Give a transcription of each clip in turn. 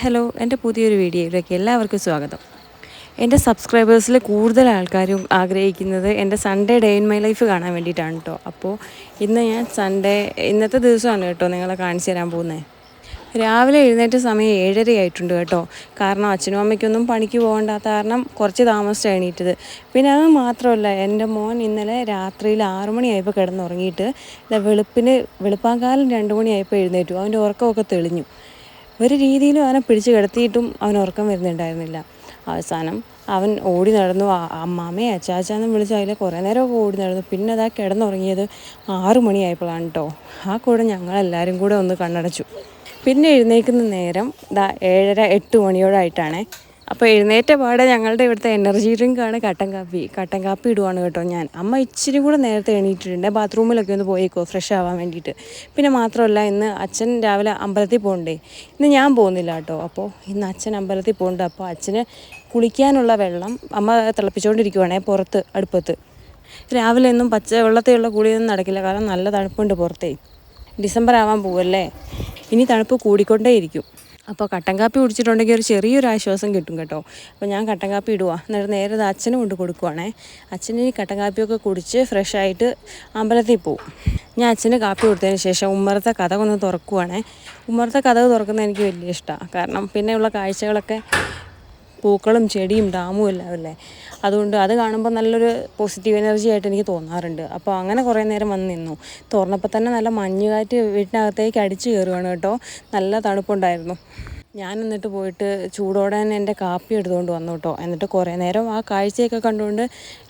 Hello എന്റെ പുതിയൊരു വീഡിയോയിലേക്ക് എല്ലാവർക്കും സ്വാഗതം. എന്റെ സബ്സ്ക്രൈബേഴ്സിൽ കൂടുതൽ ആൾക്കാരും ആഗ്രഹിക്കുന്നത് എന്റെ Sunday day in my life കാണാൻ വേണ്ടിയിട്ടാണ് കേട്ടോ അപ്പോൾ ഇന്ന് ഞാൻ സൺഡേ ഇന്നത്തെ ദിവസമാണ് കേട്ടോ നിങ്ങളെ കാണിച്ചു തരാൻ പോകുന്നത്. രാവിലെ എഴുന്നേറ്റ സമയം ഏഴര ആയിട്ടുണ്ട് കേട്ടോ. കാരണം അച്ഛനും അമ്മയ്ക്കൊന്നും പണിക്ക് പോകണ്ടാത്ത കാരണം കുറച്ച് താമസിച്ച് എണീറ്റത്. പിന്നെ അത് മാത്രമല്ല എന്റെ മോൻ ഇന്നലെ രാത്രിയിൽ ആറു മണിയായപ്പോൾ കിടന്നുറങ്ങിയിട്ട് വെളുപ്പിന് വെളുപ്പാങ്കാലം രണ്ട് മണിയായപ്പോൾ എഴുന്നേറ്റു. അവന്റെ ഉറക്കമൊക്കെ തെളിഞ്ഞു. ഒരു രീതിയിലും അവനെ പിടിച്ചു കിടത്തിയിട്ടും അവൻ ഉറക്കം വരുന്നുണ്ടായിരുന്നില്ല. അവസാനം അവൻ ഓടി നടന്നു. അമ്മാമേ അച്ചാച്ചാന്നും വിളിച്ച് അതിൽ കുറേ നേരമൊക്കെ ഓടി നടന്നു. പിന്നെ അതാ കിടന്നുറങ്ങിയത് ആറു മണിയായപ്പോഴാണ് കേട്ടോ ആ കൂടെ ഞങ്ങളെല്ലാവരും കൂടെ ഒന്ന് കണ്ണടച്ചു. പിന്നെ എഴുന്നേൽക്കുന്ന നേരം ദാ ഏഴര എട്ട് മണിയോടായിട്ടാണേ. അപ്പോൾ എഴുന്നേറ്റ പാടെ ഞങ്ങളുടെ ഇവിടുത്തെ എനർജി ഡ്രിങ്കാണ് കട്ടൻ കാപ്പി. കട്ടൻ കാപ്പി ഇടുവാണ് കേട്ടോ ഞാൻ. അമ്മ ഇച്ചിരി കൂടെ നേരത്തെ എണീറ്റിട്ടുണ്ട്. ബാത്റൂമിലൊക്കെ ഒന്ന് പോയേക്കോ ഫ്രഷ് ആവാൻ വേണ്ടിയിട്ട്. പിന്നെ മാത്രമല്ല ഇന്ന് അച്ഛൻ രാവിലെ അമ്പലത്തിൽ പോകണ്ടേ. ഇന്ന് ഞാൻ പോകുന്നില്ല കേട്ടോ. അപ്പോൾ ഇന്ന് അച്ഛൻ അമ്പലത്തിൽ പോകുന്നുണ്ട് അപ്പോൾ അച്ഛന് കുളിക്കാനുള്ള വെള്ളം അമ്മ തിളപ്പിച്ചുകൊണ്ടിരിക്കുവാണേ പുറത്ത് അടുപ്പത്ത്. രാവിലെ ഒന്നും പച്ച വെള്ളത്തിലുള്ള കുളിയൊന്നും നടക്കില്ല. കാരണം നല്ല തണുപ്പുണ്ട് പുറത്തേ. ഡിസംബർ ആവാൻ പോവല്ലേ? ഇനി തണുപ്പ് കൂടിക്കൊണ്ടേയിരിക്കും. അപ്പോൾ കട്ടൻ കാപ്പി കുടിച്ചിട്ടുണ്ടെങ്കിൽ ഒരു ചെറിയൊരു ആശ്വാസം കിട്ടും കേട്ടോ. അപ്പോൾ ഞാൻ കട്ടൻ കാപ്പി ഇടുക എന്നിട്ട് നേരെ അച്ഛനും കൊണ്ട് കൊടുക്കുവാണേ. അച്ഛന് ഈ കട്ടൻ കാപ്പിയൊക്കെ കുടിച്ച് ഫ്രഷായിട്ട് അമ്പലത്തിൽ പോവും. ഞാൻ അച്ഛന് കാപ്പി കൊടുത്തതിന് ശേഷം ഉമ്മറത്തെ കഥ ഒന്ന് തുറക്കുവാണേ. ഉമ്മറത്തെ കഥ തുറക്കുന്നത് എനിക്ക് വലിയ ഇഷ്ടമാണ് കാരണം പിന്നെയുള്ള കാഴ്ചകളൊക്കെ പൂക്കളും ചെടിയും ഡാമും എല്ലാം അല്ലേ? അതുകൊണ്ട് അത് കാണുമ്പോൾ നല്ലൊരു പോസിറ്റീവ് എനർജി ആയിട്ട് എനിക്ക് തോന്നാറുണ്ട്. അപ്പോൾ അങ്ങനെ കുറേ നേരം വന്ന് നിന്നു. തുറന്നപ്പോൾ തന്നെ നല്ല മഞ്ഞുകാറ്റ് വീട്ടിനകത്തേക്ക് അടിച്ചു കയറുകയാണ് കേട്ടോ. നല്ല തണുപ്പുണ്ടായിരുന്നു. ഞാൻ എന്നിട്ട് പോയിട്ട് ചൂടോടെ തന്നെ എന്റെ കാപ്പി എടുത്തുകൊണ്ട് വന്നു കേട്ടോ. എന്നിട്ട് കുറേ നേരം ആ കാഴ്ചയൊക്കെ കണ്ടുകൊണ്ട്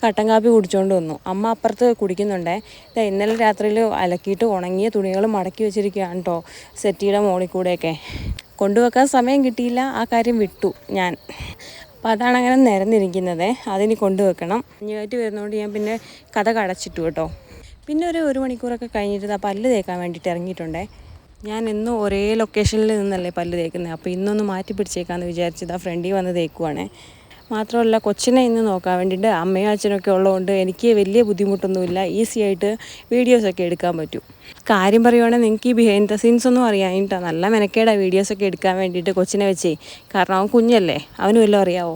കട്ടൻ കാപ്പി കുടിച്ചുകൊണ്ട് വന്നു. അമ്മ അപ്പുറത്ത് കുടിക്കുന്നുണ്ടേ. ഇതാ ഇന്നലെ രാത്രിയിൽ അലക്കിയിട്ട് ഉണങ്ങിയ തുണികൾ മടക്കി വെച്ചിരിക്കുകയാണ് കേട്ടോ സെറ്റിയുടെ മോളിൽ കൂടെയൊക്കെ. കൊണ്ടുവെക്കാൻ സമയം കിട്ടിയില്ല. ആ കാര്യം വിട്ടു ഞാൻ. അപ്പോൾ അതാണ് അങ്ങനെ നിരന്നിരിക്കുന്നത്. അതിനി കൊണ്ടുവെക്കണം. മഞ്ഞുകാറ്റ് വരുന്നതുകൊണ്ട് ഞാൻ പിന്നെ കഥ കടച്ചിട്ടു കേട്ടോ. പിന്നെ ഒരു ഒരു മണിക്കൂറൊക്കെ കഴിഞ്ഞിട്ട് പല്ല് തേക്കാൻ വേണ്ടിയിട്ട് ഇറങ്ങിയിട്ടുണ്ടേ. ഞാൻ എന്നും ഒരേ ലൊക്കേഷനിൽ നിന്നല്ലേ പല്ല് തേക്കുന്നത് അപ്പോൾ ഇന്നൊന്ന് മാറ്റി പിടിച്ചേക്കാന്ന് വിചാരിച്ചത് ആ ഫ്രണ്ടിൽ വന്ന് തേക്കുവാണേ. മാത്രമല്ല കൊച്ചിനെ ഇന്ന് നോക്കാൻ വേണ്ടിയിട്ട് അമ്മയും അച്ഛനൊക്കെ ഉള്ളതുകൊണ്ട് എനിക്ക് വലിയ ബുദ്ധിമുട്ടൊന്നുമില്ല. ഈസി ആയിട്ട് വീഡിയോസൊക്കെ എടുക്കാൻ പറ്റും. കാര്യം പറയുവാണെങ്കിൽ നിങ്ങൾക്ക് ഈ ബിഹൈൻഡ് ദ സീൻസ് ഒന്നും അറിയാനിട്ടാ. നല്ല മെനക്കേടാ വീഡിയോസൊക്കെ എടുക്കാൻ വേണ്ടിയിട്ട് കൊച്ചിനെ വെച്ചേ. കാരണം അവൻ കുഞ്ഞല്ലേ. അവനും വല്ലതും അറിയാവോ?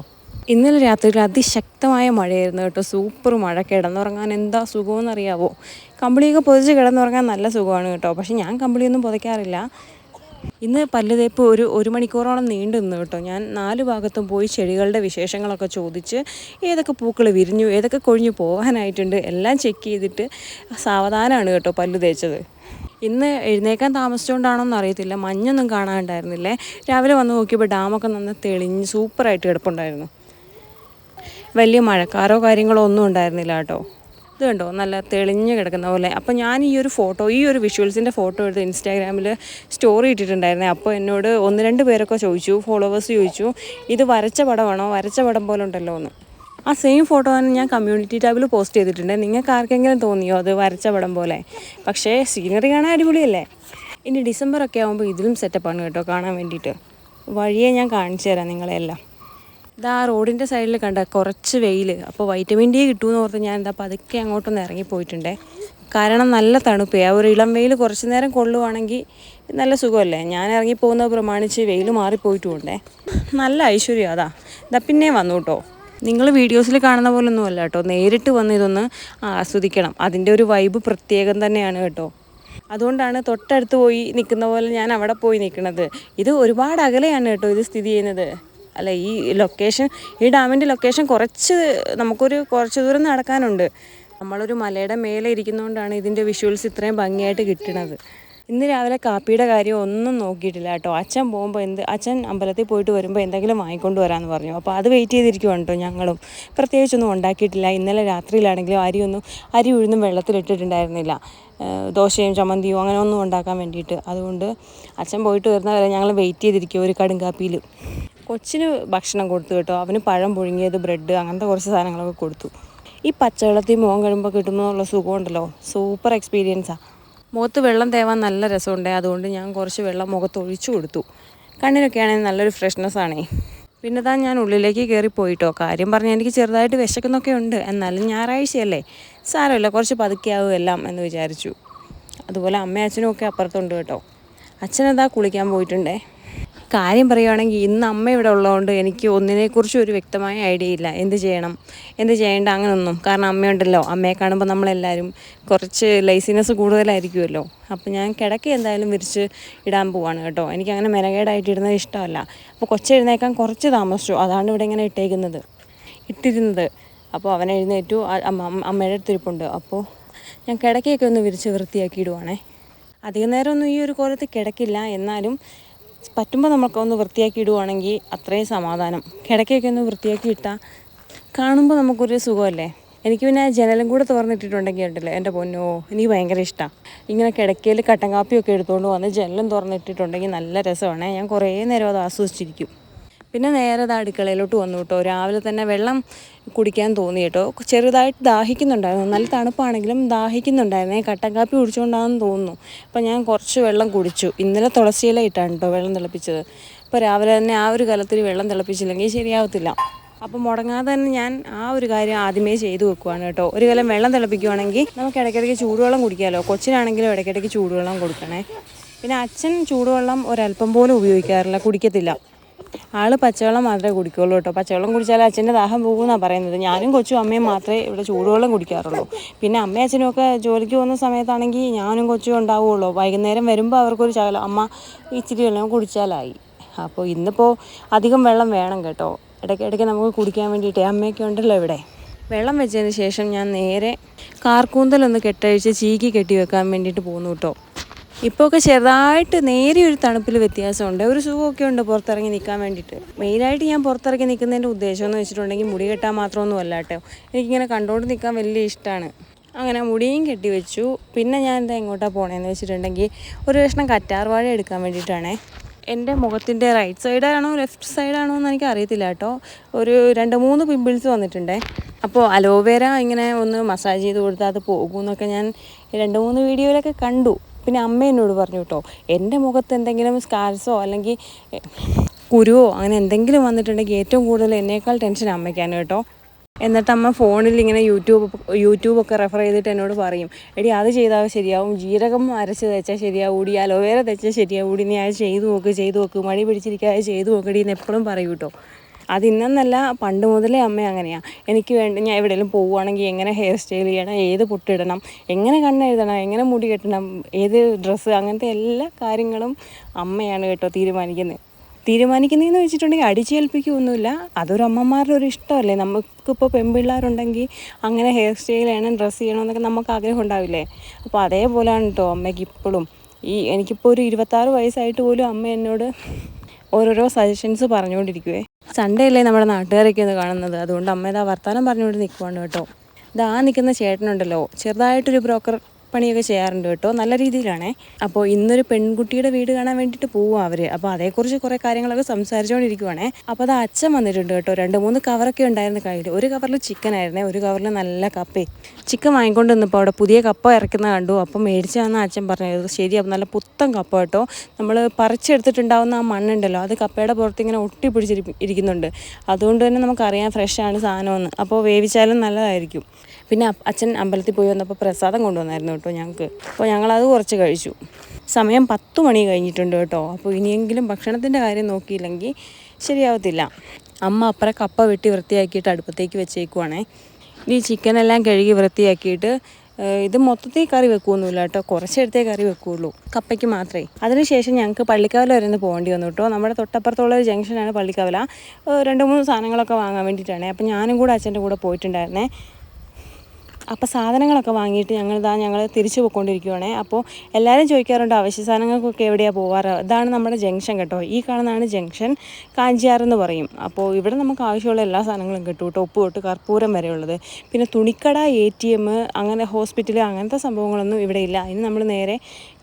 ഇന്നലെ രാത്രിയിൽ അതിശക്തമായ മഴയായിരുന്നു കേട്ടോ. സൂപ്പർ മഴ. കിടന്നുറങ്ങാൻ എന്താ സുഖമെന്നറിയാവോ? കമ്പിളിയൊക്കെ പൊതിച്ച് കിടന്നുറങ്ങാൻ നല്ല സുഖമാണ് കേട്ടോ. പക്ഷേ ഞാൻ കമ്പിളിയൊന്നും പുതയ്ക്കാറില്ല ഇന്ന് പല്ല് തേപ്പ് ഒരു ഒരു മണിക്കൂറോളം നീണ്ടു നിന്നു കേട്ടോ. ഞാൻ നാല് ഭാഗത്തും പോയി ചെടികളുടെ വിശേഷങ്ങളൊക്കെ ചോദിച്ച് ഏതൊക്കെ പൂക്കൾ വിരിഞ്ഞു ഏതൊക്കെ കൊഴിഞ്ഞു പോകാനായിട്ടുണ്ട് എല്ലാം ചെക്ക് ചെയ്തിട്ട് സാവധാനമാണ് കേട്ടോ പല്ല് തേച്ചത്. ഇന്ന് എഴുന്നേക്കാൻ താമസിച്ചുകൊണ്ടാണോന്ന് അറിയത്തില്ല. മഞ്ഞൊന്നും കാണാനുണ്ടായിരുന്നില്ലേ രാവിലെ വന്ന് നോക്കിയപ്പോൾ ഡാമൊക്കെ നന്ന് തെളിഞ്ഞ് സൂപ്പറായിട്ട് കിടപ്പുണ്ടായിരുന്നു. വലിയ മഴക്കാരോ കാര്യങ്ങളോ ഒന്നും ഉണ്ടായിരുന്നില്ല കേട്ടോ. ഇത് കണ്ടോ? നല്ല തെളിഞ്ഞ് കിടക്കുന്ന പോലെ. അപ്പോൾ ഞാൻ ഈ ഒരു ഫോട്ടോ ഈ ഒരു വിഷ്വൽസിന്റെ ഫോട്ടോ എടുത്ത് ഇൻസ്റ്റാഗ്രാമിൽ സ്റ്റോറി ഇട്ടിട്ടുണ്ടായിരുന്നേ. അപ്പോൾ എന്നോട് ഒന്ന് രണ്ട് പേരൊക്കെ ചോദിച്ചു ഫോളോവേഴ്സ് ചോദിച്ചു ഇത് വരച്ച പടമാണോ? വരച്ച പടം പോലെ ഉണ്ടല്ലോ എന്ന് ആ സെയിം ഫോട്ടോ തന്നെ ഞാൻ കമ്മ്യൂണിറ്റി ടാബിൽ പോസ്റ്റ് ചെയ്തിട്ടുണ്ട്. നിങ്ങൾക്ക് ആർക്കെങ്കിലും തോന്നിയോ അത് വരച്ച പടം പോലെ? പക്ഷേ സീനറി കാണാൻ അടിപൊളിയല്ലേ? ഇനി ഡിസംബർ ഒക്കെ ആകുമ്പോൾ ഇതിലും സെറ്റപ്പാണ് കേട്ടോ കാണാൻ വേണ്ടിയിട്ട്. വഴിയെ ഞാൻ കാണിച്ചു തരാം നിങ്ങളെല്ലാം. ഇതാ റോഡിന്റെ സൈഡിൽ കണ്ട കുറച്ച് വെയിൽ അപ്പോൾ വൈറ്റമിൻ ഡി കിട്ടുമെന്ന് ഓർത്ത് ഞാൻ എന്താ പതുക്കെ അങ്ങോട്ടൊന്ന് ഇറങ്ങിപ്പോയിട്ടുണ്ടേ കാരണം നല്ല തണുപ്പ്. ആ ഒരു ഇളം വെയിൽ കുറച്ച് നേരം കൊള്ളുവാണെങ്കിൽ നല്ല സുഖമല്ലേ? ഞാൻ ഇറങ്ങിപ്പോകുന്നത് പ്രമാണിച്ച് വെയിൽ മാറിപ്പോയിട്ടുമുണ്ടേ നല്ല ഐശ്വര്യം അതാ. ഇതാ പിന്നെയും വന്നു കേട്ടോ. നിങ്ങൾ വീഡിയോസിൽ കാണുന്ന പോലെ അല്ല കേട്ടോ. നേരിട്ട് വന്ന് ഇതൊന്ന് ആസ്വദിക്കണം. അതിന്റെ ഒരു വൈബ് പ്രത്യേകം തന്നെയാണ് കേട്ടോ. അതുകൊണ്ടാണ് തൊട്ടടുത്ത് പോയി നിൽക്കുന്ന പോലെ ഞാൻ അവിടെ പോയി നിൽക്കുന്നത്. ഇത് ഒരുപാട് അകലെയാണ് കേട്ടോ ഇത് സ്ഥിതി ചെയ്യുന്നത്. അല്ല ഈ ലൊക്കേഷൻ ഈ ഡാമിന്റെ ലൊക്കേഷൻ കുറച്ച് നമുക്കൊരു കുറച്ച് ദൂരം നടക്കാനുണ്ട്. നമ്മളൊരു മലയുടെ മേലെ ഇരിക്കുന്നതുകൊണ്ടാണ് ഇതിന്റെ വിഷ്വൽസ് ഇത്രയും ഭംഗിയായിട്ട് കിട്ടുന്നത് ഇന്ന് രാവിലെ കാപ്പിയുടെ കാര്യം ഒന്നും നോക്കിയിട്ടില്ല കേട്ടോ. അച്ഛൻ പോകുമ്പോൾ എന്ത് അച്ഛൻ അമ്പലത്തിൽ പോയിട്ട് വരുമ്പോൾ എന്തെങ്കിലും വാങ്ങിക്കൊണ്ട് വരാമെന്ന് പറഞ്ഞു. അപ്പോൾ അത് വെയിറ്റ് ചെയ്തിരിക്കുവാണ് കേട്ടോ ഞങ്ങളും. പ്രത്യേകിച്ചൊന്നും ഉണ്ടാക്കിയിട്ടില്ല. ഇന്നലെ രാത്രിയിലാണെങ്കിലും അരിയൊന്നും അരി ഉഴുന്നും വെള്ളത്തിലിട്ടിട്ടുണ്ടായിരുന്നില്ല ദോശയും ചമ്മന്തിയും അങ്ങനെ ഒന്നും ഉണ്ടാക്കാൻ വേണ്ടിയിട്ട്. അതുകൊണ്ട് അച്ഛൻ പോയിട്ട് വരുന്ന വരെ ഞങ്ങൾ വെയിറ്റ് ചെയ്തിരിക്കും ഒരു കടും കാപ്പിയിൽ കൊച്ചിന് ഭക്ഷണം കൊടുത്തു കേട്ടോ. അവന് പഴം പുഴുങ്ങിയത് ബ്രെഡ് അങ്ങനത്തെ കുറച്ച് സാധനങ്ങളൊക്കെ കൊടുത്തു. ഈ പച്ചവെള്ളത്തിൽ മുഖം കഴിയുമ്പോൾ കിട്ടുമെന്നുള്ള സുഖമുണ്ടല്ലോ. സൂപ്പർ എക്സ്പീരിയൻസാണ് മുഖത്ത് വെള്ളം തേവാൻ നല്ല രസമുണ്ട്. അതുകൊണ്ട് ഞാൻ കുറച്ച് വെള്ളം മുഖത്ത് ഒഴിച്ചു കൊടുത്തു. കണ്ണിനൊക്കെ ആണെങ്കിൽ നല്ലൊരു ഫ്രഷ്നെസ് ആണേ. പിന്നെ താൻ ഞാൻ ഉള്ളിലേക്ക് കയറി പോയിട്ടോ. കാര്യം പറഞ്ഞാൽ എനിക്ക് ചെറുതായിട്ട് വിശക്കുന്നൊക്കെ ഉണ്ട്. എന്നാലും ഞായറാഴ്ചയല്ലേ. സാരമില്ല കുറച്ച് പതുക്കെയാവും എല്ലാം എന്ന് വിചാരിച്ചു. അതുപോലെ അമ്മയും അച്ഛനും ഒക്കെ അപ്പുറത്തുണ്ട് കേട്ടോ. അച്ഛനതാ കുളിക്കാൻ പോയിട്ടുണ്ടേ? കാര്യം പറയുവാണെങ്കിൽ ഇന്ന് അമ്മ ഇവിടെ ഉള്ളതുകൊണ്ട് എനിക്ക് ഒന്നിനെക്കുറിച്ചും ഒരു വ്യക്തമായ ഐഡിയ ഇല്ല. എന്ത് ചെയ്യണം? എന്ത് ചെയ്യേണ്ട? അങ്ങനൊന്നും. കാരണം അമ്മയുണ്ടല്ലോ. അമ്മയെ കാണുമ്പോൾ നമ്മളെല്ലാവരും കുറച്ച് ലൈസിനെസ് കൂടുതലായിരിക്കുമല്ലോ. അപ്പോൾ ഞാൻ കിടക്ക എന്തായാലും വിരിച്ച് ഇടാൻ പോവാണ് കേട്ടോ. എനിക്ക് അങ്ങനെ മെനകേടായിട്ട് ഇടുന്നത് ഇഷ്ടമല്ല. അപ്പോൾ കൊച്ചെഴുന്നേക്കാൻ കുറച്ച് താമസിച്ചു. അതാണ് ഇവിടെ ഇങ്ങനെ ഇട്ടേക്കുന്നത്. ഇട്ടിരുന്നത്. അപ്പോൾ അവൻ എഴുന്നേറ്റു. അമ്മ അമ്മ- അമ്മയുടെ അടുത്തിരിപ്പുണ്ട് അപ്പോൾ ഞാൻ കിടക്കയൊക്കെ ഒന്ന് വിരിച്ച് വൃത്തിയാക്കി ഇടുവാണേ. അധികം നേരമൊന്നും ഈ ഒരു കോലത്ത് കിടക്കില്ല. എന്നാലും പറ്റുമ്പോൾ നമുക്കൊന്ന് വൃത്തിയാക്കി ഇടുവാണെങ്കിൽ അത്രയും സമാധാനം. കിടക്കയൊക്കെ ഒന്ന് വൃത്തിയാക്കി ഇട്ടാൽ കാണുമ്പോൾ നമുക്കൊരു സുഖമല്ലേ? എനിക്ക് പിന്നെ ജനലും കൂടെ തുറന്നിട്ടിട്ടുണ്ടെങ്കിൽ ഉണ്ടല്ലോ എന്റെ പൊന്നോ എനിക്ക് ഭയങ്കര ഇഷ്ടമാണ് ഇങ്ങനെ കിടക്കയിൽ കട്ടൻ കാപ്പിയൊക്കെ എടുത്തുകൊണ്ട് വന്ന് ജനലും തുറന്നിട്ടിട്ടുണ്ടെങ്കിൽ നല്ല രസമാണ്. ഞാൻ കുറേ നേരം അത് ആസ്വദിച്ചിരിക്കും. പിന്നെ നേരെ അത് അടുക്കളയിലോട്ട് വന്നു കേട്ടോ. രാവിലെ തന്നെ വെള്ളം കുടിക്കാൻ തോന്നി കേട്ടോ. ചെറുതായിട്ട് ദാഹിക്കുന്നുണ്ടായിരുന്നു. നല്ല തണുപ്പാണെങ്കിലും ദാഹിക്കുന്നുണ്ടായിരുന്നേ. കട്ടൻ കാപ്പി കുടിച്ചുകൊണ്ടാണെന്ന് തോന്നുന്നു. അപ്പോൾ ഞാൻ കുറച്ച് വെള്ളം കുടിച്ചു. ഇന്നലെ തുളസിയില ഇട്ടാണ് കേട്ടോ വെള്ളം തിളപ്പിച്ചത്. അപ്പോൾ രാവിലെ തന്നെ ആ ഒരു കലത്തിൽ വെള്ളം തിളപ്പിച്ചില്ലെങ്കിൽ ശരിയാവത്തില്ല. അപ്പോൾ മുടങ്ങാതെ തന്നെ ഞാൻ ആ ഒരു കാര്യം ആദ്യമേ ചെയ്തു വെക്കുവാണ് കേട്ടോ. ഒരു കലം വെള്ളം തിളപ്പിക്കുവാണെങ്കിൽ നമുക്ക് ഇടയ്ക്കിടയ്ക്ക് ചൂടുവെള്ളം കുടിക്കാമല്ലോ കൊച്ചിനാണെങ്കിലും ഇടയ്ക്കിടയ്ക്ക് ചൂടുവെള്ളം കൊടുക്കണേ. പിന്നെ അച്ഛൻ ചൂടുവെള്ളം ഒരല്പം പോലും ഉപയോഗിക്കാറില്ല. കുടിക്കത്തില്ല. ആൾ പച്ചവെള്ളം മാത്രമേ കുടിക്കുള്ളൂ കേട്ടോ. പച്ചവെള്ളം കുടിച്ചാൽ അച്ഛന്റെ ദാഹം പോകുമെന്നാണ് പറയുന്നത്. ഞാനും കൊച്ചും അമ്മയും മാത്രമേ ഇവിടെ ചൂടുവെള്ളം കുടിക്കാറുള്ളൂ. പിന്നെ അമ്മയും അച്ഛനും ഒക്കെ ജോലിക്ക് പോകുന്ന സമയത്താണെങ്കിൽ ഞാനും കൊച്ചും ഉണ്ടാവുകയുള്ളൂ വൈകുന്നേരം വരുമ്പോൾ അവർക്കൊരു ശകലം അമ്മ ഇച്ചിരി വെള്ളം കുടിച്ചാലായി. അപ്പോൾ ഇന്നിപ്പോൾ അധികം വെള്ളം വേണം കേട്ടോ. ഇടയ്ക്ക് ഇടയ്ക്ക് നമുക്ക് കുടിക്കാൻ വേണ്ടിയിട്ട്. അമ്മയൊക്കെ ഉണ്ടല്ലോ ഇവിടെ. വെള്ളം വെച്ചതിന് ശേഷം ഞാൻ നേരെ കാർക്കൂന്തലൊന്ന് കെട്ടഴിച്ച് ചീക്കി കെട്ടി വെക്കാൻ വേണ്ടിയിട്ട് പോന്നു കേട്ടോ. ഇപ്പോൾ ഒക്കെ ചെറുതായിട്ട് നേരിയ ഒരു തണുപ്പിൽ വ്യത്യാസമുണ്ട്. ഒരു സുഖമൊക്കെ ഉണ്ട് പുറത്തിറങ്ങി നിൽക്കാൻ വേണ്ടിയിട്ട്. മെയിനായിട്ട് ഞാൻ പുറത്തിറങ്ങി നിൽക്കുന്നതിന്റെ ഉദ്ദേശം എന്ന് വെച്ചിട്ടുണ്ടെങ്കിൽ മുടി കെട്ടാൻ മാത്രമൊന്നും അല്ല കേട്ടോ. എനിക്കിങ്ങനെ കണ്ടുകൊണ്ട് നിൽക്കാൻ വലിയ ഇഷ്ടമാണ് അങ്ങനെ മുടിയും കെട്ടി വെച്ചു. പിന്നെ ഞാൻ എന്താ എങ്ങോട്ടാണ് പോണേന്ന് വെച്ചിട്ടുണ്ടെങ്കിൽ ഒരു കഷ്ണം കറ്റാർ വാഴ എടുക്കാൻ വേണ്ടിയിട്ടാണേ. എന്റെ മുഖത്തിന്റെ റൈറ്റ് സൈഡാണോ ലെഫ്റ്റ് സൈഡാണോ എന്ന് എനിക്ക് അറിയത്തില്ല കേട്ടോ. ഒരു രണ്ട് മൂന്ന് പിമ്പിൾസ് വന്നിട്ടുണ്ടേ. അപ്പോൾ അലോവേര ഇങ്ങനെ ഒന്ന് മസാജ് ചെയ്ത് കൊടുത്താൽ അത് പോകുമെന്നൊക്കെ ഞാൻ രണ്ട് മൂന്ന് വീഡിയോയിലൊക്കെ കണ്ടു. പിന്നെ അമ്മ എന്നോട് പറഞ്ഞു കേട്ടോ എന്റെ മുഖത്ത് എന്തെങ്കിലും സ്കാർസോ അല്ലെങ്കിൽ കുരുവോ അങ്ങനെ എന്തെങ്കിലും വന്നിട്ടുണ്ടെങ്കിൽ ഏറ്റവും കൂടുതൽ എന്നേക്കാൾ ടെൻഷൻ അമ്മയ്ക്കാണ് കേട്ടോ. എന്നിട്ട് അമ്മ ഫോണിൽ ഇങ്ങനെ യൂട്യൂബ് യൂട്യൂബൊക്കെ റെഫർ ചെയ്തിട്ട് എന്നോട് പറയും എടി അത് ചെയ്താൽ ശരിയാവും ജീരകം അരച്ച് തേച്ചാൽ ശരിയാവൂടി അലോവേര തേച്ചാൽ ശരിയാവൂടി നീ അത് ചെയ്തു നോക്ക് ചെയ്തു നോക്ക് മടി പിടിച്ചിരിക്കാതെ ചെയ്തു നോക്കടി എന്ന് എപ്പോഴും പറയും കേട്ടോ അത് ഇന്നെന്നല്ല പണ്ട് മുതലേ അമ്മ അങ്ങനെയാണ് എനിക്ക് വേണ്ടി ഞാൻ എവിടെയെങ്കിലും പോവുകയാണെങ്കിൽ എങ്ങനെ ഹെയർ സ്റ്റൈൽ ചെയ്യണം ഏത് പൊട്ടിടണം എങ്ങനെ കണ്ണെഴുതണം എങ്ങനെ മുടി കെട്ടണം ഏത് ഡ്രസ്സ് അങ്ങനത്തെ എല്ലാ കാര്യങ്ങളും അമ്മയാണ് കേട്ടോ തീരുമാനിക്കുന്നത് തീരുമാനിക്കുന്നതെന്ന് വെച്ചിട്ടുണ്ടെങ്കിൽ അടിച്ചേൽപ്പിക്കുകയൊന്നുമില്ല അതൊരു അമ്മമാരുടെ ഒരു ഇഷ്ടമല്ലേ? നമുക്കിപ്പോൾ പെൺപിള്ളേരുണ്ടെങ്കിൽ അങ്ങനെ ഹെയർ സ്റ്റൈൽ ചെയ്യണം ഡ്രസ്സ് ചെയ്യണം എന്നൊക്കെ നമുക്ക് ആഗ്രഹം ഉണ്ടാവില്ലേ? അപ്പോൾ അതേപോലെയാണ് കേട്ടോ അമ്മയ്ക്ക് ഇപ്പോഴും. ഈ എനിക്കിപ്പോൾ ഒരു ഇരുപത്താറ് വയസ്സായിട്ട് പോലും അമ്മ എന്നോട് ഓരോരോ സജഷൻസ് പറഞ്ഞുകൊണ്ടിരിക്കുവേ. സൺഡേ അല്ലേ നമ്മുടെ നാട്ടുകാരൊക്കെ ഒന്ന് കാണുന്നത്? അതുകൊണ്ട് അമ്മ ഇതാ വർത്താനം പറഞ്ഞുകൊണ്ട് നിൽക്കുവാണ് കേട്ടോ. ഇതാ നിൽക്കുന്ന ചേട്ടനുണ്ടല്ലോ. ചെറുതായിട്ടൊരു ബ്രോക്കർ പണിയൊക്കെ ചെയ്യാറുണ്ട് കേട്ടോ. നല്ല രീതിയിലാണേ. അപ്പോൾ ഇന്നൊരു പെൺകുട്ടിയുടെ വീട് കാണാൻ വേണ്ടിയിട്ട് പോവുക അവർ അപ്പോൾ അതേക്കുറിച്ച് കുറേ കാര്യങ്ങളൊക്കെ സംസാരിച്ചുകൊണ്ടിരിക്കുവാണേ അപ്പോൾ അത് അച്ഛൻ വന്നിട്ടുണ്ട് കേട്ടോ. രണ്ട് മൂന്ന് കവറൊക്കെ ഉണ്ടായിരുന്നു കയ്യിൽ ഒരു കവറിൽ ചിക്കൻ ആയിരുന്നേ ഒരു കവറിൽ നല്ല കപ്പേ. ചിക്കൻ വാങ്ങിക്കൊണ്ട് വന്നപ്പോൾ അവിടെ പുതിയ കപ്പ ഇറക്കുന്ന കണ്ടു. അപ്പം മേടിച്ചാന്ന് അച്ഛൻ പറഞ്ഞത് ശരി അപ്പം നല്ല പുത്തൻ കപ്പ കേട്ടോ. നമ്മൾ പറിച്ചെടുത്തിട്ടുണ്ടാവുന്ന ആ മണ്ണുണ്ടല്ലോ അത് കപ്പയുടെ പുറത്ത് ഇങ്ങനെ ഒട്ടി പിടിച്ചിരി ഇരിക്കുന്നുണ്ട്. അതുകൊണ്ട് തന്നെ നമുക്കറിയാം ഫ്രഷാണ് സാധനമെന്ന്. അപ്പോൾ വേവിച്ചാലും നല്ലതായിരിക്കും. പിന്നെ അച്ഛൻ അമ്പലത്തിൽ പോയി വന്നപ്പോൾ പ്രസാദം കൊണ്ടുവന്നായിരുന്നു കേട്ടോ ഞങ്ങൾക്ക്. അപ്പോൾ ഞങ്ങളത് കുറച്ച് കഴിച്ചു. സമയം പത്ത് മണി കഴിഞ്ഞിട്ടുണ്ട് കേട്ടോ. അപ്പോൾ ഇനിയെങ്കിലും ഭക്ഷണത്തിന്റെ കാര്യം നോക്കിയില്ലെങ്കിൽ ശരിയാവത്തില്ല. അമ്മ അപ്പുറം കപ്പ വെട്ടി വൃത്തിയാക്കിയിട്ട് അടുപ്പത്തേക്ക് വെച്ചേക്കുവാണേ. ഈ ചിക്കനെല്ലാം കഴുകി വൃത്തിയാക്കിയിട്ട് ഇത് മൊത്തത്തിൽ കറി വെക്കുമൊന്നുമില്ല കേട്ടോ. കുറച്ചെടുത്തേ കറി വെക്കുകയുള്ളൂ കപ്പയ്ക്ക് മാത്രമേ. അതിനുശേഷം ഞങ്ങൾക്ക് പള്ളിക്കാവല വരെ ഒന്ന് പോകേണ്ടി വന്നു കേട്ടോ. നമ്മുടെ തൊട്ടപ്പുറത്തുള്ള ഒരു ജംഗ്ഷനാണ് പള്ളിക്കാവല. രണ്ട് മൂന്ന് സാധനങ്ങളൊക്കെ വാങ്ങാൻ വേണ്ടിയിട്ടാണ്. അപ്പോൾ ഞാനും കൂടെ അച്ഛന്റെ കൂടെ പോയിട്ടുണ്ടായിരുന്നേ. അപ്പോൾ സാധനങ്ങളൊക്കെ വാങ്ങിയിട്ട് ഞങ്ങൾ ഇതാ ഞങ്ങൾ തിരിച്ചു പോയിക്കൊണ്ടിരിക്കുവാണേ. അപ്പോൾ എല്ലാവരും ചോദിക്കാറുണ്ട് അവശ്യ സാധനങ്ങൾക്കൊക്കെ എവിടെയാണ് പോവാറ്? ഇതാണ് നമ്മുടെ ജംഗ്ഷൻ കേട്ടോ. ഈ കാണുന്നതാണ് ജംഗ്ഷൻ കാഞ്ചിയാർ എന്ന് പറയും. അപ്പോൾ ഇവിടെ നമുക്ക് ആവശ്യമുള്ള എല്ലാ സാധനങ്ങളും കിട്ടും. കേട്ടോ ഉപ്പ് തൊട്ട് കർപ്പൂരം വരെയുള്ളത്. പിന്നെ തുണിക്കട എ ടി എം അങ്ങനെ ഹോസ്പിറ്റൽ അങ്ങനത്തെ സംഭവങ്ങളൊന്നും ഇവിടെ ഇല്ല. അതിന് നമ്മൾ നേരെ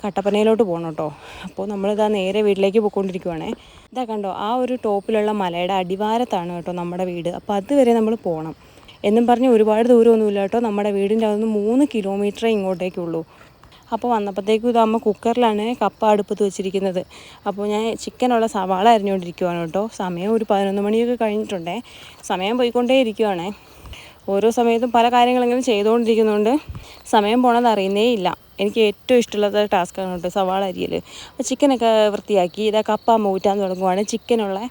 കട്ടപ്പനയിലോട്ട് പോകണം കേട്ടോ. അപ്പോൾ നമ്മളിതാ നേരെ വീട്ടിലേക്ക് പോയിക്കൊണ്ടിരിക്കുവാണേ. ഇതാ കണ്ടോ ആ ഒരു ടോപ്പിലുള്ള മലയുടെ അടിവാരത്താണ് കേട്ടോ നമ്മുടെ വീട്. അപ്പോൾ അതുവരെ നമ്മൾ പോകണം എന്നും പറഞ്ഞ് ഒരുപാട് ദൂരമൊന്നുമില്ല കേട്ടോ. നമ്മുടെ വീടിന്റെ അതൊന്ന് മൂന്ന് കിലോമീറ്ററേ ഇങ്ങോട്ടേക്കുള്ളൂ. അപ്പോൾ വന്നപ്പോഴത്തേക്കും ഇത് കുക്കറിലാണ് കപ്പ അടുപ്പത്ത് വെച്ചിരിക്കുന്നത്. അപ്പോൾ ഞാൻ ചിക്കനുള്ള സവാള അരിഞ്ഞുകൊണ്ടിരിക്കുവാണ് കേട്ടോ. സമയം ഒരു പതിനൊന്ന് മണിയൊക്കെ കഴിഞ്ഞിട്ടുണ്ടേ. സമയം പോയിക്കൊണ്ടേ ഇരിക്കുവാണേ. ഓരോ സമയത്തും പല കാര്യങ്ങളെങ്കിലും ചെയ്തുകൊണ്ടിരിക്കുന്നതുകൊണ്ട് സമയം പോണത് അറിയുന്നേ ഇല്ല. എനിക്ക് ഏറ്റവും ഇഷ്ടമുള്ളത് ടാസ്ക്കാണ് കേട്ടോ സവാള അരിയൽ. അപ്പോൾ ചിക്കനൊക്കെ വൃത്തിയാക്കി ഇതാ കപ്പ മൂറ്റാൻ തുടങ്ങുവാണ്. ചിക്കനുള്ള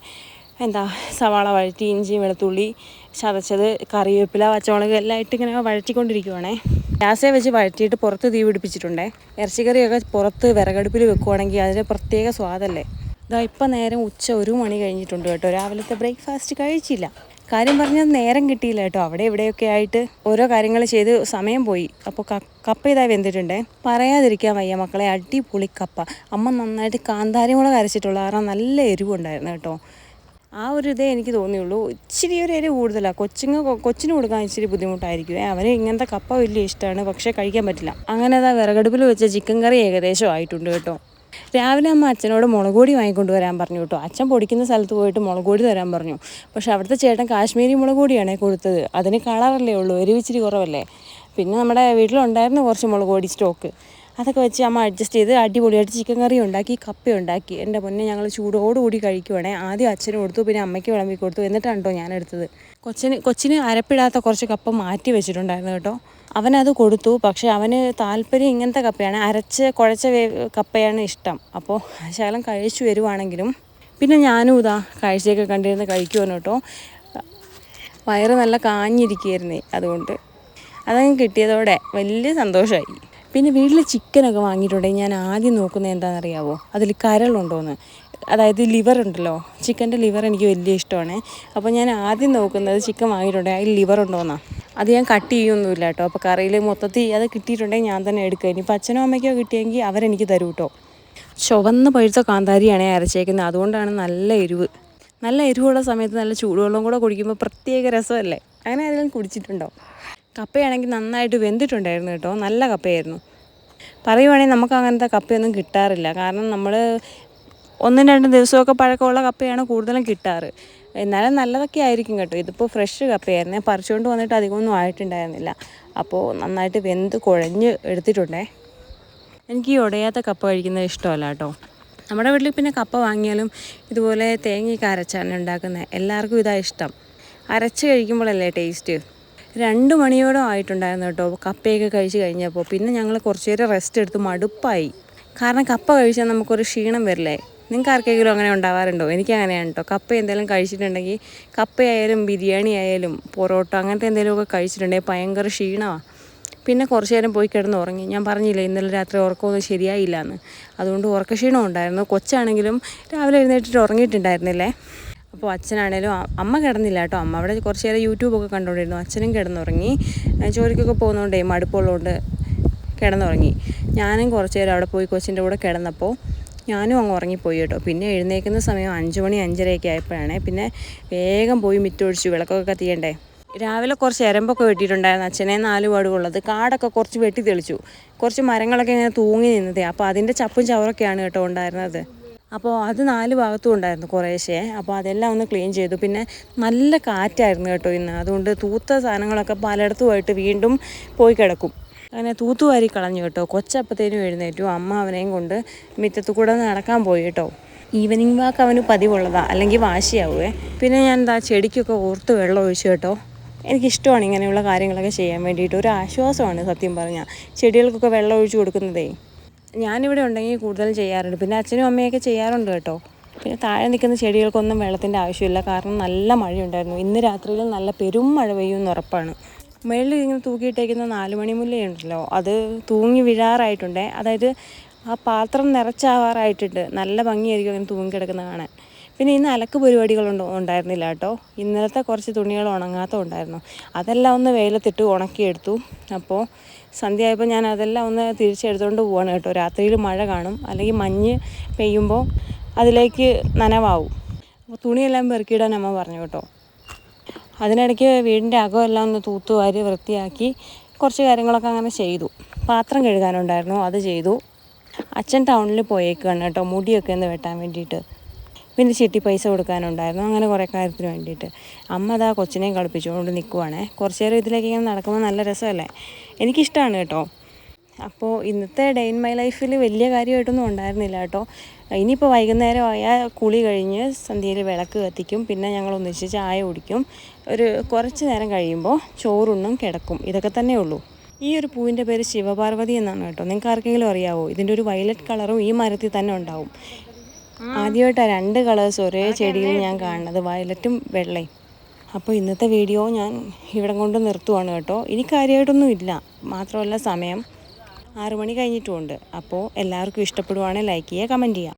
എന്താ സവാള വഴറ്റി ഇഞ്ചി വെളുത്തുള്ളി ചതച്ചത് കറിവേപ്പില പച്ചമുളക് എല്ലാം ഇട്ട് ഇങ്ങനെ വഴറ്റിക്കൊണ്ടിരിക്കുവാണേ. ഗ്യാസേ വെച്ച് വഴറ്റിയിട്ട് പുറത്ത് തീ പിടിപ്പിച്ചിട്ടുണ്ടേ. ഇറച്ചിക്കറിയൊക്കെ പുറത്ത് വിറകടുപ്പിൽ വെക്കുവാണെങ്കിൽ അതിന്റെ പ്രത്യേക സ്വാദല്ലേ. ഇതാ ഇപ്പം നേരം ഉച്ച ഒരു മണി കഴിഞ്ഞിട്ടുണ്ട് കേട്ടോ. രാവിലത്തെ ബ്രേക്ക്ഫാസ്റ്റ് കഴിച്ചില്ല. കാര്യം പറഞ്ഞാൽ നേരം കിട്ടിയില്ല കേട്ടോ. അവിടെ ഇവിടെയൊക്കെ ആയിട്ട് ഓരോ കാര്യങ്ങൾ ചെയ്ത് സമയം പോയി. അപ്പോൾ കപ്പ ഇതായി വെന്തിട്ടുണ്ടേ. പറയാതിരിക്കാൻ വയ്യ മക്കളെ. അടിപൊളി കപ്പ. അമ്മ നന്നായിട്ട് കാന്താരിമുളക് അരച്ചിട്ടുള്ള കാരണം നല്ല എരിവുണ്ടായിരുന്നു കേട്ടോ. ആ ഒരു ഇതേ എനിക്ക് തോന്നിയുള്ളൂ. ഇച്ചിരി ഒരു എരിവ് കൂടുതലാണ് കൊച്ചിന് കൊച്ചിന് കൊടുക്കാൻ ഇച്ചിരി ബുദ്ധിമുട്ടായിരിക്കും. അവന് ഇങ്ങനത്തെ കപ്പ വലിയ ഇഷ്ടമാണ് പക്ഷേ കഴിക്കാൻ പറ്റില്ല. അങ്ങനെ അതാ വിറകടുപ്പിൽ വെച്ച ചിക്കൻ കറി ഏകദേശം ആയിട്ടുണ്ട് കേട്ടോ. രാവിലെ അമ്മ അച്ഛനോട് മുളക് പൊടി വാങ്ങിക്കൊണ്ട് വരാൻ പറഞ്ഞു കേട്ടോ. അച്ഛൻ പൊടിക്കുന്ന സ്ഥലത്ത് പോയിട്ട് മുളക് തരാൻ പറഞ്ഞു. പക്ഷേ അവിടുത്തെ ചേട്ടൻ കാശ്മീരി മുളക് പൊടിയാണ് കൊടുത്തത്. അതിന് കളറല്ലേ ഉള്ളൂ. ഒരു ഇച്ചിരി കുറവല്ലേ? പിന്നെ നമ്മുടെ വീട്ടിലുണ്ടായിരുന്നു കുറച്ച് മുളക് സ്റ്റോക്ക്. അതൊക്കെ വെച്ച് അമ്മ അഡ്ജസ്റ്റ് ചെയ്ത് അടിപൊളിയായിട്ട് ചിക്കൻ കറി ഉണ്ടാക്കി കപ്പ ഉണ്ടാക്കി. എന്റെ പൊന്നെ ഞങ്ങൾ ചൂടോടുകൂടി കഴിക്കുവാണേ. ആദ്യം അച്ഛന് കൊടുത്തു പിന്നെ അമ്മയ്ക്ക് വിളമ്പി കൊടുത്തു. എന്നിട്ടാണ് ഞാൻ എടുത്തത്. കൊച്ചിന് കൊച്ചിന് അരപ്പിടാത്ത കുറച്ച് കപ്പ മാറ്റി വെച്ചിട്ടുണ്ടായിരുന്നു കേട്ടോ. അവനത് കൊടുത്തു. പക്ഷേ അവന് താല്പര്യം ഇങ്ങനത്തെ കപ്പയാണ്. അരച്ച് കുഴച്ച കപ്പയാണ് ഇഷ്ടം. അപ്പോൾ ശകലം കഴിച്ചു വരുവാണെങ്കിലും പിന്നെ ഞാനും ഇതാ കാഴ്ചയൊക്കെ കണ്ടിരുന്ന് കഴിക്കുവാണ് കേട്ടോ. വയറ് നല്ല കാഞ്ഞിരിക്കുകയായിരുന്നേ അതുകൊണ്ട്. അതങ്ങ് കിട്ടിയതോടെ വലിയ സന്തോഷമായി. പിന്നെ വീട്ടിൽ ചിക്കനൊക്കെ വാങ്ങിയിട്ടുണ്ടെങ്കിൽ ഞാൻ ആദ്യം നോക്കുന്നത് എന്താണെന്നറിയാവോ? അതിൽ കരളുണ്ടോയെന്ന് അതായത് ലിവർ ഉണ്ടല്ലോ. ചിക്കന്റെ ലിവർ എനിക്ക് വലിയ ഇഷ്ടമാണ്. അപ്പോൾ ഞാൻ ആദ്യം നോക്കുന്നത് ചിക്കൻ വാങ്ങിയിട്ടുണ്ടെങ്കിൽ അതിൽ ലിവർ ഉണ്ടോയെന്നാണ് അത് ഞാൻ കട്ട് ചെയ്യൊന്നുമില്ല കേട്ടോ. അപ്പോൾ കറിയിൽ മൊത്തത്തിൽ അത് കിട്ടിയിട്ടുണ്ടെങ്കിൽ ഞാൻ തന്നെ എടുക്കുക ഇനി അച്ഛനോ അമ്മയ്ക്കോ കിട്ടിയെങ്കിൽ അവരെനിക്ക് തരൂ കേട്ടോ ചുവന്ന പഴുത്ത കാന്താരിയാണ് അരച്ചേക്കുന്നത്. അതുകൊണ്ടാണ് നല്ല എരിവ്. നല്ല എരിവുള്ള സമയത്ത് നല്ല ചൂടുവെള്ളം കൂടെ കുടിക്കുമ്പോൾ പ്രത്യേക രസമല്ലേ? അങ്ങനെ ആരെങ്കിലും കുടിച്ചിട്ടുണ്ടോ? കപ്പയാണെങ്കിൽ നന്നായിട്ട് വെന്തിട്ടുണ്ടായിരുന്നു കേട്ടോ. നല്ല കപ്പയായിരുന്നു. പറയുവാണെങ്കിൽ നമുക്ക് അങ്ങനത്തെ കപ്പയൊന്നും കിട്ടാറില്ല. കാരണം നമ്മൾ ഒന്നും രണ്ടും ദിവസമൊക്കെ പഴക്കമുള്ള കപ്പയാണ് കൂടുതലും കിട്ടാറ്. എന്നാലും നല്ലതൊക്കെ ആയിരിക്കും കേട്ടോ. ഇതിപ്പോൾ ഫ്രഷ് കപ്പയായിരുന്നു. പറിച്ചുകൊണ്ട് വന്നിട്ട് അധികമൊന്നും ആയിട്ടുണ്ടായിരുന്നില്ല. അപ്പോൾ നന്നായിട്ട് വെന്ത് കുഴഞ്ഞ് എടുത്തിട്ടുണ്ടേ. എനിക്ക് ഈ ഉടയാത്ത കപ്പ കഴിക്കുന്നത് ഇഷ്ടമല്ല കേട്ടോ. നമ്മുടെ വീട്ടിൽ പിന്നെ കപ്പ വാങ്ങിയാലും ഇതുപോലെ തേങ്ങയൊക്കെ അരച്ചാണ് ഉണ്ടാക്കുന്നത്. എല്ലാവർക്കും ഇതാ ഇഷ്ടം. അരച്ച് കഴിക്കുമ്പോഴല്ലേ ടേസ്റ്റ് രണ്ട് മണിയോടെ ആയിട്ടുണ്ടായിരുന്നു കേട്ടോ. കപ്പയൊക്കെ കഴിച്ച് കഴിഞ്ഞപ്പോൾ. പിന്നെ ഞങ്ങൾ കുറച്ച് നേരം റെസ്റ്റ് എടുത്ത് മടുപ്പായി. കാരണം കപ്പ കഴിച്ചാൽ നമുക്കൊരു ക്ഷീണം വരില്ലേ? നിങ്ങൾക്ക് ആർക്കെങ്കിലും അങ്ങനെ ഉണ്ടാവാറുണ്ടോ? എനിക്ക് അങ്ങനെയാണ് കേട്ടോ. കപ്പ എന്തെങ്കിലും കഴിച്ചിട്ടുണ്ടെങ്കിൽ കപ്പയായാലും ബിരിയാണി ആയാലും പൊറോട്ട അങ്ങനത്തെ എന്തെങ്കിലുമൊക്കെ കഴിച്ചിട്ടുണ്ടെങ്കിൽ ഭയങ്കര ക്ഷീണമാണ് പിന്നെ കുറച്ച് നേരം പോയി കിടന്ന് ഉറങ്ങി. ഞാൻ പറഞ്ഞില്ല ഇന്നലെ രാത്രി ഉറക്കമൊന്നും ശരിയായില്ല എന്ന് അതുകൊണ്ട് ഉറക്കക്ഷീണം ഉണ്ടായിരുന്നു. കൊച്ചാണെങ്കിലും രാവിലെ എഴുന്നേറ്റിട്ട് ഉറങ്ങിയിട്ടുണ്ടായിരുന്നില്ലേ? അപ്പോൾ അച്ഛനാണേലും അമ്മ കിടന്നില്ല കേട്ടോ. അമ്മ അവിടെ കുറച്ച് നേരം യൂട്യൂബൊക്കെ കണ്ടുകൊണ്ടിരുന്നു. അച്ഛനും കിടന്നുറങ്ങി. ജോലിക്കൊക്കെ പോകുന്നതുകൊണ്ടേ മടുപ്പുള്ളതുകൊണ്ട് കിടന്നുറങ്ങി. ഞാനും കുറച്ച് നേരം അവിടെ പോയി കൊച്ചിന്റെ കൂടെ കിടന്നപ്പോൾ ഞാനും അങ്ങ് ഉറങ്ങിപ്പോയി കേട്ടോ. പിന്നെ എഴുന്നേൽക്കുന്ന സമയം അഞ്ച് മണി അഞ്ചരയൊക്കെ ആയപ്പോഴാണേ. പിന്നെ വേഗം പോയി മിറ്റൊഴിച്ചു വിളക്കൊക്കെ കത്തിയണ്ടേ. രാവിലെ കുറച്ച് എരമ്പൊക്കെ വെട്ടിയിട്ടുണ്ടായിരുന്നു അച്ഛനെ നാല് പാടുകളുള്ളത് കാടൊക്കെ കുറച്ച് വെട്ടി തെളിച്ചു. കുറച്ച് മരങ്ങളൊക്കെ ഇങ്ങനെ തൂങ്ങി നിന്നതേ. അപ്പോൾ അതിന്റെ ചപ്പും ചവറൊക്കെയാണ് കേട്ടോ ഉണ്ടായിരുന്നത്. അപ്പോൾ അത് നാല് ഭാഗത്തും ഉണ്ടായിരുന്നു കുറേശ്ശേ. അപ്പോൾ അതെല്ലാം ഒന്ന് ക്ലീൻ ചെയ്തു. പിന്നെ നല്ല കാറ്റായിരുന്നു കേട്ടോ ഇന്ന്. അതുകൊണ്ട് തൂത്ത സാധനങ്ങളൊക്കെ പലയിടത്തുമായിട്ട് വീണ്ടും പോയി കിടക്കും. അങ്ങനെ തൂത്തുവാരി കളഞ്ഞു കേട്ടോ. കൊച്ചപ്പത്തേനും എഴുന്നേറ്റു. അമ്മ അവനെയും കൊണ്ട് മിറ്റത്തു കൂടെ നടക്കാൻ പോയി കേട്ടോ. ഈവനിങ് വാക്ക് അവന് പതിവുള്ളതാണ് അല്ലെങ്കിൽ വാശിയാവുമേ പിന്നെ ഞാൻ എന്താ ചെടിക്കൊക്കെ ഓർത്ത് വെള്ളം ഒഴിച്ചു കേട്ടോ. എനിക്കിഷ്ടമാണ് ഇങ്ങനെയുള്ള കാര്യങ്ങളൊക്കെ ചെയ്യാൻ വേണ്ടിയിട്ട്. ഒരു ആശ്വാസമാണ് സത്യം പറഞ്ഞാൽ. ചെടികൾക്കൊക്കെ വെള്ളം ഒഴിച്ചു കൊടുക്കുന്നതേ. ഞാനിവിടെ ഉണ്ടെങ്കിൽ കൂടുതൽ ചെയ്യാറുണ്ട്. പിന്നെ അച്ഛനും അമ്മയൊക്കെ ചെയ്യാറുണ്ട് കേട്ടോ. പിന്നെ താഴെ നിൽക്കുന്ന ചെടികൾക്കൊന്നും വെള്ളത്തിന്റെ ആവശ്യമില്ല. കാരണം നല്ല മഴയുണ്ടായിരുന്നു. ഇന്ന് രാത്രിയിൽ നല്ല പെരും മഴ പെയ്യുമെന്ന് ഉറപ്പാണ്. മേളിൽ ഇങ്ങനെ തൂക്കിയിട്ടേക്കുന്ന നാലുമണിമുല്ലയുണ്ടല്ലോ മണി മുല്ലയുണ്ടല്ലോ അത് തൂങ്ങി വീഴാറായിട്ടുണ്ടേ. അതായത് ആ പാത്രം നിറച്ചാവാറായിട്ടുണ്ട്. നല്ല ഭംഗിയായിരിക്കും അങ്ങനെ തൂങ്ങി കിടക്കുന്ന കാണാൻ. പിന്നെ ഇന്ന് അലക്ക് പരിപാടികളുണ്ടോ ഉണ്ടായിരുന്നില്ല കേട്ടോ. ഇന്നലത്തെ കുറച്ച് തുണികൾ ഉണങ്ങാത്ത ഉണ്ടായിരുന്നു അതെല്ലാം ഒന്ന് വെയിലത്തിട്ട് ഉണക്കിയെടുത്തു. അപ്പോൾ സന്ധ്യ ആയപ്പോൾ ഞാൻ അതെല്ലാം ഒന്ന് തിരിച്ചെടുത്തുകൊണ്ട് പോവാണ് കേട്ടോ. രാത്രിയിൽ മഴ കാണും. അല്ലെങ്കിൽ മഞ്ഞ് പെയ്യുമ്പോൾ അതിലേക്ക് നനവാവും. അപ്പോൾ തുണിയെല്ലാം പെറുക്കിയിടാൻ അമ്മ പറഞ്ഞു കേട്ടോ. അതിനിടയ്ക്ക് വീടിന്റെ അകമെല്ലാം ഒന്ന് തൂത്തുവാരി വൃത്തിയാക്കി കുറച്ച് കാര്യങ്ങളൊക്കെ അങ്ങനെ ചെയ്തു. പാത്രം കഴുകാനുണ്ടായിരുന്നു. അത് ചെയ്തു. അച്ഛൻ ടൗണിൽ പോയേക്കാണ് കേട്ടോ. മുടിയൊക്കെ ഒന്ന് വെട്ടാൻ വേണ്ടിയിട്ട്. പിന്നെ ചിട്ടി പൈസ കൊടുക്കാനുണ്ടായിരുന്നു. അങ്ങനെ കുറേ കാര്യത്തിന് വേണ്ടിയിട്ട്. അമ്മ അതാ കൊച്ചിനെയും കളിപ്പിച്ചുകൊണ്ട് നിൽക്കുവാണേ കുറച്ച് നേരം ഇതിലേക്ക് ഇങ്ങനെ നടക്കുമ്പോൾ നല്ല രസമല്ലേ? എനിക്കിഷ്ടമാണ് കേട്ടോ. അപ്പോൾ ഇന്നത്തെ ഡേ ഇൻ മൈ ലൈഫിൽ വലിയ കാര്യമായിട്ടൊന്നും ഉണ്ടായിരുന്നില്ല കേട്ടോ. ഇനിയിപ്പോൾ വൈകുന്നേരം ആയാൽ കുളി കഴിഞ്ഞ് സന്ധ്യയിൽ വിളക്ക് കത്തിക്കും. പിന്നെ ഞങ്ങൾ ഒന്നിച്ച് ചായ കുടിക്കും. ഒരു കുറച്ച് നേരം കഴിയുമ്പോൾ ചോറുണ്ണും കിടക്കും. ഇതൊക്കെ തന്നെ ഉള്ളൂ. ഈ ഒരു പൂവിന്റെ പേര് ശിവപാർവതി എന്നാണ് കേട്ടോ. നിങ്ങൾക്ക് ആർക്കെങ്കിലും അറിയാവോ? ഇതിന്റെ ഒരു വയലറ്റ് കളറും ഈ മരത്തിൽ തന്നെ ഉണ്ടാവും. ആദ്യമായിട്ടാണ് രണ്ട് കളേഴ്സ് ഒരേ ചെടിയിൽ ഞാൻ കാണുന്നത് വയലറ്റും വെള്ളയും. അപ്പോൾ ഇന്നത്തെ വീഡിയോ ഞാൻ ഇവിടെ കൊണ്ട് നിർത്തുവാണ് കേട്ടോ. ഇനി കാര്യമായിട്ടൊന്നും ഇല്ല. മാത്രമല്ല സമയം. ആറുമണി കഴിഞ്ഞിട്ടുമുണ്ട്. അപ്പോൾ എല്ലാവർക്കും ഇഷ്ടപ്പെടുവാണെങ്കിൽ ലൈക്ക് ചെയ്യുക കമന്റ് ചെയ്യുക.